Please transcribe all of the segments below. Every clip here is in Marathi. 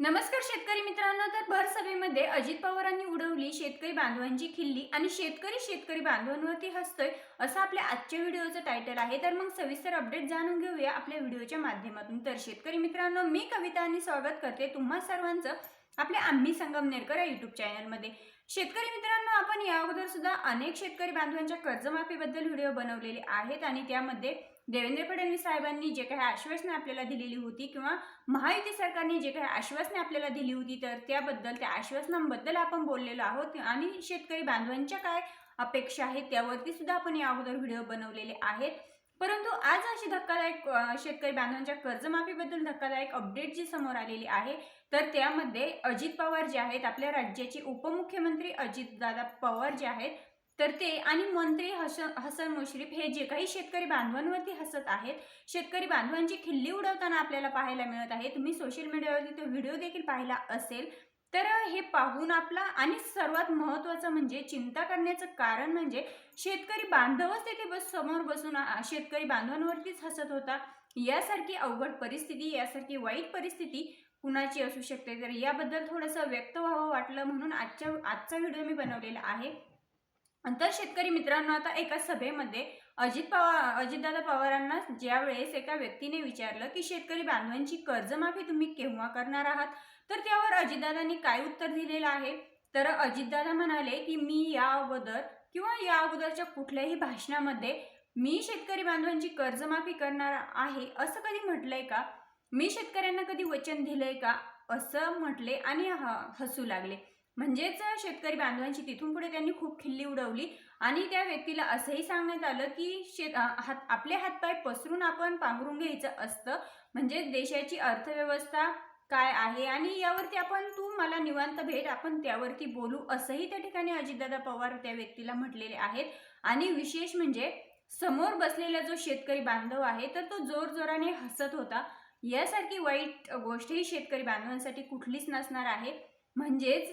नमस्कार शेतकरी मित्रांनो तर भर सभेमध्ये अजित पवारांनी उडवली शेतकरी बांधवांची खिल्ली आणि शेतकरी शेतकरी बांधवांवरती हसतोय असं आपल्या आजच्या व्हिडिओचं टायटल आहे. तर मग सविस्तर अपडेट जाणून घेऊया आपल्या व्हिडिओच्या माध्यमातून. तर शेतकरी मित्रांनो मी कविता आणि स्वागत करते तुम्हा सर्वांचं आपल्या आम्ही संगमनेरकर या युट्यूब चॅनलमध्ये शेतकरी मित्रांनो आपण या अगोदर सुद्धा अनेक शेतकरी बांधवांच्या कर्जमाफीबद्दल व्हिडिओ बनवलेले आहेत आणि त्यामध्ये देवेंद्र फडणवीस साहेबांनी जे काही आश्वासनं आपल्याला दिलेली होती किंवा महायुती सरकारने जे काही आश्वासने आपल्याला दिली होती तर त्याबद्दल त्या आश्वासनांबद्दल आपण बोललेलो आहोत. आणि शेतकरी बांधवांच्या काय अपेक्षा आहेत त्यावरती सुद्धा आपण या अगोदर व्हिडिओ बनवलेले आहेत. परंतु आज अशी धक्कादायक शेतकरी बांधवांच्या कर्जमाफीबद्दल धक्कादायक अपडेट जी समोर आलेली आहे तर त्यामध्ये अजित पवार जे आहेत आपल्या राज्याचे उपमुख्यमंत्री अजितदादा पवार जे आहेत तर ते आणि मंत्री हस हसन मुश्रीफ हे जे काही शेतकरी बांधवांवरती हसत आहेत शेतकरी बांधवांची खिल्ली उडवताना आपल्याला पाहायला मिळत आहे. तुम्ही सोशल मीडियावरती तो व्हिडिओ देखील पाहिला असेल. तर हे पाहून आपला आणि सर्वात महत्त्वाचं म्हणजे चिंता करण्याचं कारण म्हणजे शेतकरी बांधवच तेथे बस समोर बसून शेतकरी बांधवांवरतीच हसत होता. यासारखी अवघड परिस्थिती यासारखी वाईट परिस्थिती कुणाची असू शकते? तर याबद्दल थोडंसं व्यक्त व्हावं वाटलं म्हणून आजच्या आजचा व्हिडिओ मी बनवलेला आहे. तर शेतकरी मित्रांनो आता एका सभेमध्ये अजित पवार अजितदादा पवारांना ज्यावेळेस एका व्यक्तीने विचारलं की शेतकरी बांधवांची कर्जमाफी तुम्ही केव्हा करणार आहात? तर त्यावर अजितदादांनी काय उत्तर दिलेलं आहे? तर अजितदादा म्हणाले की मी या अगोदर किंवा या अगोदरच्या कुठल्याही भाषणामध्ये मी शेतकरी बांधवांची कर्जमाफी करणार आहे असं कधी म्हटलंय का? मी शेतकऱ्यांना कधी वचन दिलंय का? असं म्हटले आणि ह- हसू लागले. म्हणजेच शेतकरी बांधवांची तिथून पुढे त्यांनी खूप खिल्ली उडवली आणि त्या व्यक्तीला असंही सांगण्यात आलं की शेत हात आपले हातपाय पसरून आपण पांघरून घ्यायचं असतं. म्हणजे देशाची अर्थव्यवस्था काय आहे आणि यावरती आपण तू मला निवांत भेट आपण त्यावरती बोलू असंही त्या ठिकाणी अजितदादा पवार त्या व्यक्तीला म्हटलेले आहेत. आणि विशेष म्हणजे समोर बसलेला जो शेतकरी बांधव आहे तर तो जोर जोराने हसत होता. यासारखी वाईट गोष्टही शेतकरी बांधवांसाठी कुठलीच नसणार आहे. म्हणजेच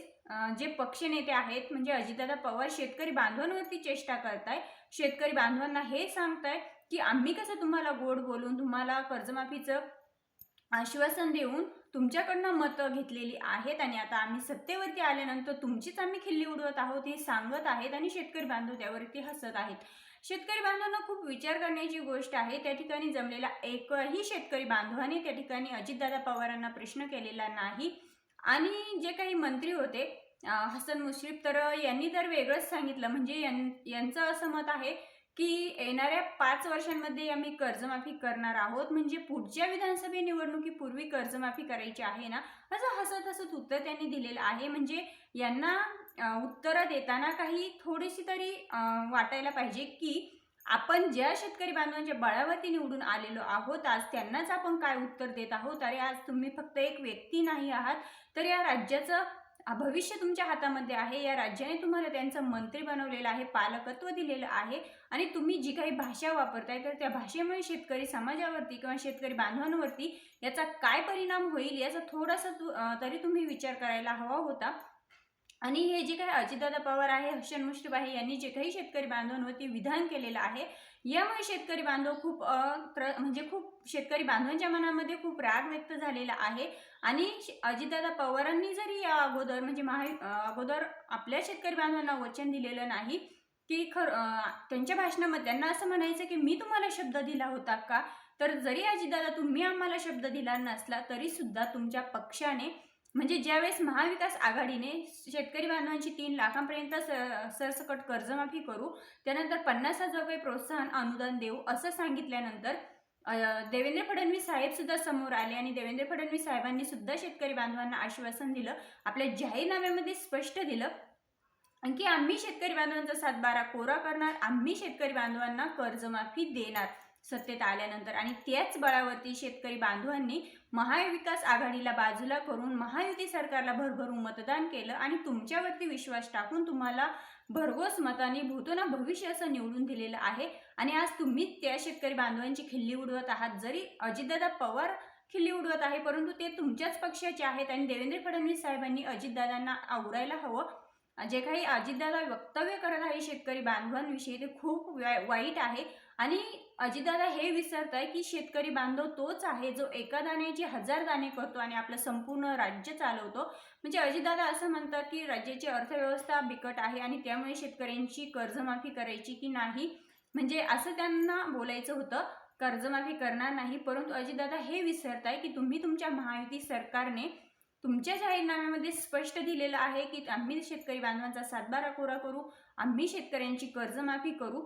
जे पक्ष नेते आहेत म्हणजे अजितदादा पवार शेतकरी बांधवांवरती चेष्टा करताय. शेतकरी बांधवांना हे सांगताय की आम्ही कसं तुम्हाला गोड बोलून तुम्हाला कर्जमाफीचं आश्वासन देऊन तुमच्याकडनं मतं घेतलेली आहेत आणि आता आम्ही सत्तेवरती आल्यानंतर तुमचीच आम्ही खिल्ली उडवत आहोत हे सांगत आहेत आणि शेतकरी बांधव त्यावरती हसत आहेत. शेतकरी बांधवांना खूप विचार करण्याची गोष्ट आहे. त्या ठिकाणी जमलेला एकही शेतकरी बांधवाने त्या ठिकाणी अजितदादा पवारांना प्रश्न केलेला नाही. आणि जे काही मंत्री होते हसन मुश्रीफ तर यांनी तर वेगळंच सांगितलं. म्हणजे यां यांचं असं मत आहे की येणाऱ्या पाच वर्षांमध्ये आम्ही कर्जमाफी करणार आहोत. म्हणजे पुढच्या विधानसभा निवडणुकीपूर्वी कर्जमाफी करायची आहे ना असं हसत हसत उत्तर त्यांनी दिलेलं आहे. म्हणजे यांना उत्तरं देताना काही थोडीशी तरी वाटायला पाहिजे की आपण ज्या शेतकरी बांधवांच्या बळावरती निवडून आलेलो आहोत आज त्यांनाच आपण काय उत्तर देत आहोत? अरे आज तुम्ही फक्त एक व्यक्ती नाही आहात तर या राज्याचं भविष्य तुमच्या हातामध्ये आहे. या राज्याने तुम्हाला त्यांचं मंत्री बनवलेलं आहे पालकत्व दिलेलं आहे आणि तुम्ही जी काही भाषा वापरताय तर त्या भाषेमुळे शेतकरी समाजावरती किंवा शेतकरी बांधवांवरती याचा काय परिणाम होईल याचा थोडासा तू तरी तुम्ही विचार करायला हवा होता. आणि हे जे काही अजितदादा पवार आहे हसन मुश्रीफ आहे यांनी जे काही शेतकरी बांधवांवरती विधान केलेलं आहे यामुळे शेतकरी बांधव खूप म्हणजे खूप शेतकरी बांधवांच्या मनामध्ये खूप राग व्यक्त झालेला आहे. आणि श- अजितदादा पवारांनी जरी या अगोदर म्हणजे महा अगोदर आपल्या शेतकरी बांधवांना वचन दिलेलं नाही की खर त्यांच्या भाषणामध्ये त्यांना असं म्हणायचं की मी तुम्हाला शब्द दिला होता का? तर जरी अजितदादा तुम्ही आम्हाला शब्द दिला नसला तरी सुद्धा तुमच्या पक्षाने म्हणजे ज्यावेळेस महाविकास आघाडीने शेतकरी बांधवांची तीन लाखांपर्यंत स- सरसकट कर्जमाफी करू त्यानंतर पन्नास हजार रुपये प्रोत्साहन अनुदान देऊ असं सांगितल्यानंतर देवेंद्र फडणवीस साहेब सुद्धा समोर आले आणि देवेंद्र फडणवीस साहेबांनी सुद्धा शेतकरी बांधवांना आश्वासन दिलं आपल्या जाहीरनाम्यामध्ये स्पष्ट दिलं की आम्ही शेतकरी बांधवांचा सातबारा कोरा करणार आम्ही शेतकरी बांधवांना कर्जमाफी देणार. सत्तेत आल्यानंतर. आणि त्याच बळावरती शेतकरी बांधवांनी महाविकास आघाडीला बाजूला करून महायुती सरकारला भरभरून मतदान केलं आणि तुमच्यावरती विश्वास टाकून तुम्हाला भरघोस मताने भूतोना भविष्य असं निवडून दिलेलं आहे. आणि आज तुम्ही त्या शेतकरी बांधवांची खिल्ली उडवत आहात. जरी अजितदादा पवार खिल्ली उडवत आहे परंतु ते तुमच्याच पक्षाचे आहेत आणि देवेंद्र फडणवीस साहेबांनी अजितदादांना आवरायला हवं. जे काही अजितदादा वक्तव्य करत आहे शेतकरी बांधवांविषयी ते खूप वाईट आहे. आणि अजितदादा हे विसरत आहे की शेतकरी बांधव तोच आहे जो एका दाण्याचे हजार दाणे करतो आणि आपलं संपूर्ण राज्य चालवतो. म्हणजे अजितदादा असं म्हणतात की राज्याची अर्थव्यवस्था बिकट आहे आणि त्यामुळे शेतकऱ्यांची कर्जमाफी करायची की नाही? म्हणजे असं त्यांना बोलायचं होतं कर्जमाफी करणार नाही. परंतु अजितदादा हे विसरत आहे की तुम्ही तुमच्या महायुती सरकारने तुमच्या जाहीरनाम्यामध्ये स्पष्ट दिलेलं आहे की आम्ही शेतकरी बांधवांचा सातबारा कोरा करू आम्ही शेतकऱ्यांची कर्जमाफी करू.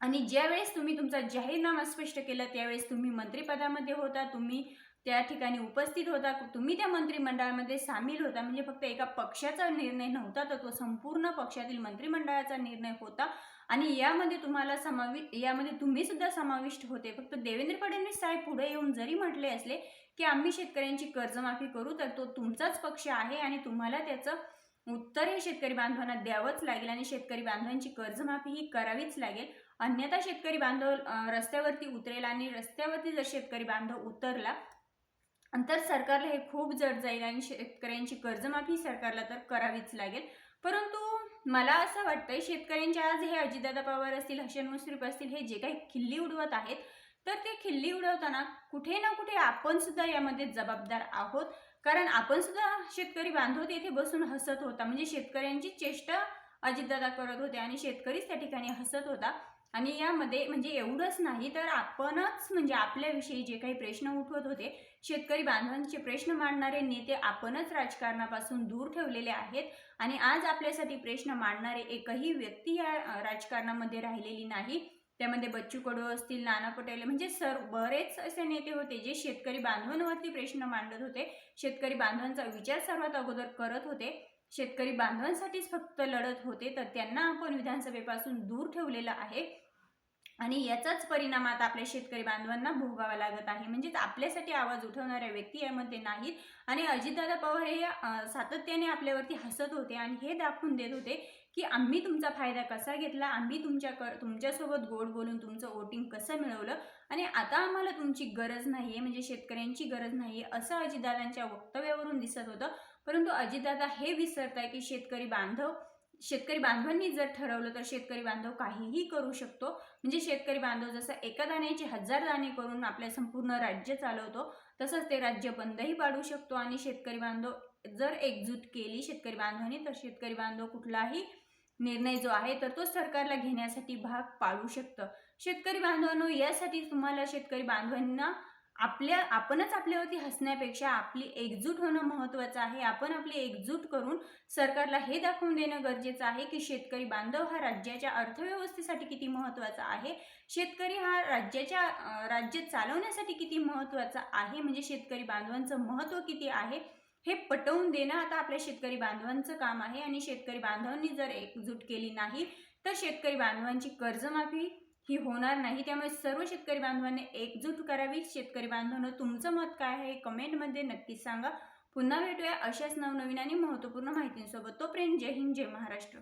आणि ज्यावेळेस तुम्ही तुमचा जाहीरनामा स्पष्ट केला त्यावेळेस तुम्ही मंत्रिपदामध्ये होता तुम्ही त्या ठिकाणी उपस्थित होता तुम्ही त्या मंत्रिमंडळामध्ये सामील होता म्हणजे फक्त एका पक्षाचा निर्णय नव्हता तर तो संपूर्ण पक्षातील मंत्रिमंडळाचा निर्णय होता. आणि यामध्ये तुम्हाला समावि यामध्ये तुम्ही सुद्धा समाविष्ट होते. फक्त देवेंद्र फडणवीस साहेब पुढे येऊन जरी म्हटले असले की आम्ही शेतकऱ्यांची कर्जमाफी करू तर तो तुमचाच पक्ष आहे आणि तुम्हाला त्याचं उत्तर हे शेतकरी बांधवांना द्यावंच लागेल आणि शेतकरी बांधवांची कर्जमाफी ही करावीच लागेल. अन्यथा शेतकरी बांधव रस्त्यावरती उतरेल आणि रस्त्यावरती जर शेतकरी बांधव उतरला तर सरकारला हे खूप जड जाईल आणि शेतकऱ्यांची कर्जमाफी सरकारला तर करावीच लागेल. परंतु मला असं वाटतंय शेतकऱ्यांच्या आज हे अजितदादा पवार असतील हसन मुश्रीफ असतील हे जे काही खिल्ली उडवत आहेत तर ते खिल्ली उडवताना कुठे ना कुठे आपण सुद्धा यामध्ये जबाबदार आहोत. कारण आपण सुद्धा शेतकरी बांधव तिथे बसून हसत होता. म्हणजे शेतकऱ्यांची चेष्टा अजितदादा करत होते आणि शेतकरीच त्या ठिकाणी हसत होता. आणि यामध्ये म्हणजे एवढंच नाही तर आपणच म्हणजे आपल्याविषयी जे काही प्रश्न उठवत होते शेतकरी बांधवांचे प्रश्न मांडणारे नेते आपणच राजकारणापासून दूर ठेवलेले आहेत आणि आज आपल्यासाठी प्रश्न मांडणारे एकही व्यक्ती या राजकारणामध्ये राहिलेली नाही. त्यामध्ये बच्चू कडू असतील नाना पटेल म्हणजे सर बरेच असे नेते होते जे शेतकरी बांधवांवरती प्रश्न मांडत होते. शेतकरी बांधवांचा विचार सर्वात अगोदर करत होते. शेतकरी बांधवांसाठीच फक्त लढत होते तर त्यांना आपण विधानसभेपासून दूर ठेवलेलं आहे. आणि याचाच परिणाम आता आपल्या शेतकरी बांधवांना भोगावा लागत आहे. म्हणजेच आपल्यासाठी आवाज उठवणाऱ्या व्यक्ती यामध्ये नाहीत. आणि अजितदादा पवार हे सातत्याने आपल्यावरती हसत होते आणि हे दाखवून देत होते की आम्ही तुमचा फायदा कसा घेतला आम्ही तुमच्या क तुमच्यासोबत गोड बोलून तुमचं वोटिंग कसं मिळवलं आणि आता आम्हाला तुमची गरज नाही आहे म्हणजे शेतकऱ्यांची गरज नाही आहे असं अजितदादांच्या वक्तव्यावरून दिसत होतं. परंतु अजितदादा हे विसरत आहे की शेतकरी बांधव शेतकरी बांधवांनी जर ठरवलं तर शेतकरी बांधव काहीही करू शकतो. म्हणजे शेतकरी बांधव जसं एका दाण्याचे हजार दाणे करून आपल्या संपूर्ण राज्य चालवतो तसंच ते राज्य बंदही पाडू शकतो. आणि शेतकरी बांधव जर एकजूट केली शेतकरी बांधवांनी तर शेतकरी बांधव कुठलाही निर्णय जो आहे तर तो सरकारला घेण्यासाठी भाग पाडू शकतं. शेतकरी बांधवांनो यासाठी तुम्हाला शेतकरी बांधवांना आपल्या आपणच आपल्यावरती हसण्यापेक्षा आपली एकजूट होणं महत्त्वाचं आहे. आपण आपली एकजूट करून सरकारला हे दाखवून देणं गरजेचं आहे की शेतकरी बांधव हा राज्याच्या अर्थव्यवस्थेसाठी किती महत्त्वाचा आहे. शेतकरी हा राज्याच्या राज्य चालवण्यासाठी किती महत्त्वाचा आहे. म्हणजे शेतकरी बांधवांचं महत्त्व किती आहे हे पटवून देणं आता आपल्या शेतकरी बांधवांचं काम आहे. आणि शेतकरी बांधवांनी जर एकजूट केली नाही तर शेतकरी बांधवांची कर्जमाफी ही होणार नाही. त्यामुळे सर्व शेतकरी बांधवांनी एकजूट करावी. शेतकरी बांधवांनो तुमचं मत काय आहे? कमेंटमध्ये नक्कीच सांगा. पुन्हा भेटूया अशाच नवनवीन आणि महत्त्वपूर्ण माहितींसोबत. तोपर्यंत जय हिंद जय महाराष्ट्र.